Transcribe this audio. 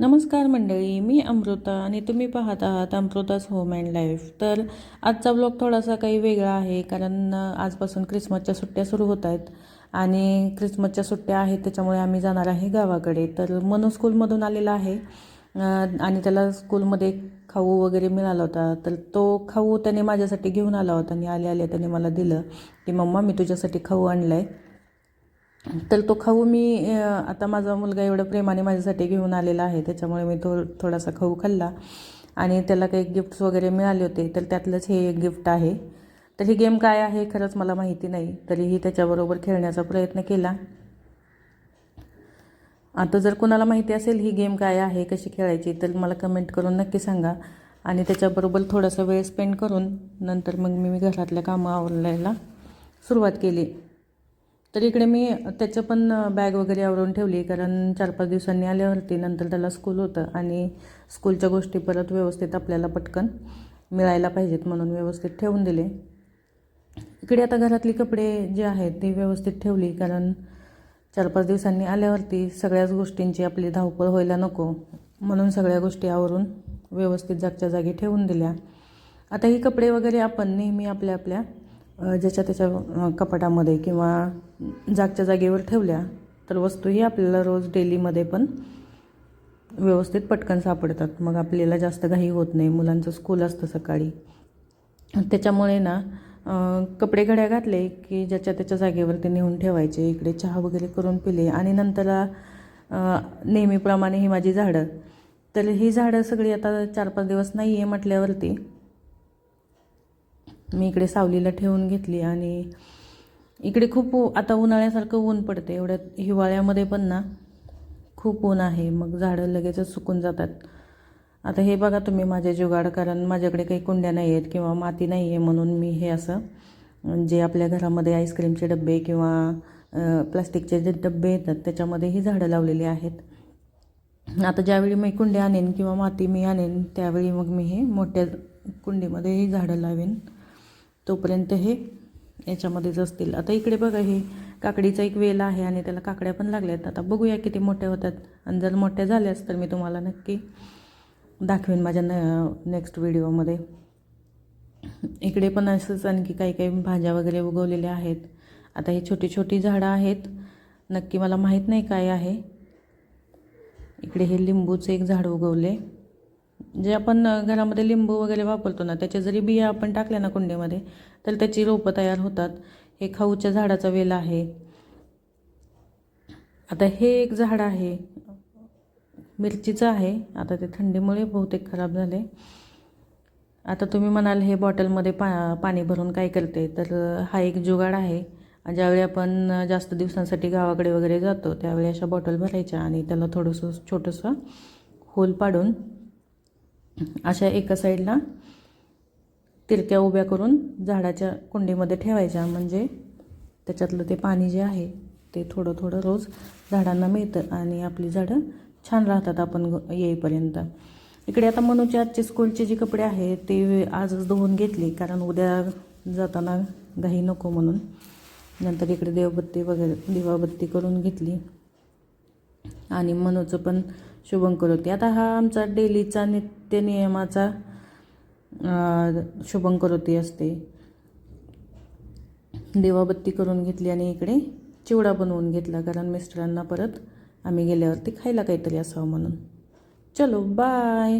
नमस्कार मंडळी मी अमृता आणि तुम्ही पाहत आहात अमृताच होम अँड लाईफ तर आजचा ब्लॉग थोडासा काही वेगळा आहे कारण आजपासून क्रिसमसच्या सुट्ट्या सुरू होत आहेत आणि क्रिसमसच्या सुट्ट्या आहेत त्याच्यामुळे आम्ही जाणार आहे गावाकडे. तर मनू स्कूलमधून आलेला आहे आणि त्याला स्कूलमध्ये खाऊ वगैरे मिळाला होता. तर तो खाऊ त्याने माझ्यासाठी घेऊन आला होता आणि आले आले त्याने मला दिलं की मम्मा मी तुझ्यासाठी खाऊ आणलं आहे तर तो खाऊ मी आता माझा मुलगा एवढं प्रेमाने माझ्यासाठी घेऊन आलेला आहे त्याच्यामुळे मी थो थोडासा खाऊ खाल्ला. आणि त्याला काही गिफ्ट्स वगैरे मिळाले होते तर त्यातलंच हे एक गिफ्ट आहे. तर ही गेम काय आहे खरंच मला माहिती नाही तरीही त्याच्याबरोबर खेळण्याचा प्रयत्न केला. आता जर कोणाला माहिती असेल ही गेम काय आहे कशी खेळायची तर मला कमेंट करून नक्की सांगा. आणि त्याच्याबरोबर थोडासा वेळ स्पेंड करून नंतर मग मी घरातल्या कामं आवरायला सुरुवात केली. तर इकडे मी त्याचं पण बॅग वगैरे आवरून ठेवली कारण चार पाच दिवसांनी आल्यावरती नंतर त्याला स्कूल होतं आणि स्कूलच्या गोष्टी परत व्यवस्थित आपल्याला पटकन मिळायला पाहिजेत म्हणून व्यवस्थित ठेवून दिले. इकडे आता घरातली कपडे जे आहेत ती व्यवस्थित ठेवली कारण चार पाच दिवसांनी आल्यावरती सगळ्याच गोष्टींची आपली धावपळ व्हायला नको म्हणून सगळ्या गोष्टी आवरून व्यवस्थित जागच्या जागी ठेवून दिल्या. आता ही कपडे वगैरे आपण नेहमी आपल्या आपल्या ज्याच्या त्याच्या कपाटामध्ये किंवा जागच्या जागेवर ठेवल्या तर वस्तूही आपल्याला रोज डेलीमध्ये पण व्यवस्थित पटकन सापडतात. मग आपल्याला जास्त घाई होत नाही. मुलांचं स्कूल असतं सकाळी. त्याच्यामुळे ना कपडे घड्या घातले की ज्याच्या त्याच्या जागेवर ते नेऊन ठेवायचे. इकडे चहा वगैरे करून पिले. आणि नंतर नेहमीप्रमाणे ही माझी झाडं. तर ही झाडं सगळी आता चार पाच दिवस नाही आहे म्हटल्यावरती मी इकडे सावलीला ठेवून घेतली आणि इकडे खूप आता उन्हाळ्यासारखं ऊन पडते एवढ्यात हिवाळ्यामध्ये पण ना खूप ऊन आहे. मग झाडं लगेचच सुकून जातात. आता हे बघा तुम्ही माझे जुगाड कारण माझ्याकडे काही कुंड्या नाही आहेत किंवा माती नाही आहे म्हणून मी हे असं जे आपल्या घरामध्ये आईस्क्रीमचे डबे किंवा प्लास्टिकचे जे डबे येतात त्याच्यामध्ये ही झाडं लावलेली आहेत. आता ज्यावेळी मी कुंड्या आणेन किंवा माती मी आणेन त्यावेळी मग मी हे मोठ्या कुंडीमध्ये ही झाडं लावेन. तोपर्यंत हे याच्यामध्येच असतील. आता इकडे बघा हे काकडीचा एक वेल आहे आणि त्याला काकड्या पण लागल्यात आता बघूया किती मोठ्या होतात. आणि जर मोठ्या झाल्यास तर मी तुम्हाला नक्की दाखवेन माझ्या न नेक्स्ट व्हिडिओमध्ये इकडे पण असंच आणखी काही काही भाज्या वगैरे उगवलेल्या आहेत. आता ही छोटी छोटी झाडं आहेत. नक्की मला माहीत नाही काय आहे. इकडे हे लिंबूचं एक झाड उगवले जे आपण घरामध्ये लिंबू वगैरे वापरतो ना त्याच्या जरी बिया आपण टाकल्या ना कुंडीमध्ये तर त्याची रोपं तयार होतात. हे खाऊच्या झाडाचा वेल आहे. आता हे एक झाड आहे. मिरचीचं आहे. आता ते थंडीमुळे बहुतेक खराब झाले. आता तुम्ही म्हणाल हे बॉटलमध्ये पा पाणी भरून काय करते? तर हा एक जुगाड आहे. ज्यावेळी आपण जास्त दिवसांसाठी गावाकडे वगैरे जातो त्यावेळी अशा बॉटल भरायच्या आणि त्याला थोडंसं छोटंसं होल पाडून अशा एका साईडला तिरक्या उभ्या करून झाडाच्या कुंडीमध्ये ठेवायच्या. म्हणजे त्याच्यातलं ते पाणी जे आहे ते थोडं थोडं रोज झाडांना मिळतं आणि आपली झाडं छान राहतात आपण येईपर्यंत. इकडे आता मनूच्या आजचे स्कूलचे जे कपडे आहेत ते आजच धुवून घेतली. कारण उद्या जाताना घाई नको म्हणून. नंतर इकडे देवबत्ती वगैरे दिवाबत्ती करून घेतली. आणि मनूचं पण शुभंकर होती. आता हा आमचा डेलीचा नित नियमाचा शुभंकरोती असते. दिवाबत्ती करून घेतली आणि इकडे चिवडा बनवून घेतला कारण मिस्टरांना परत आम्ही गेल्यावरती खायला काहीतरी असावं म्हणून. चलो बाय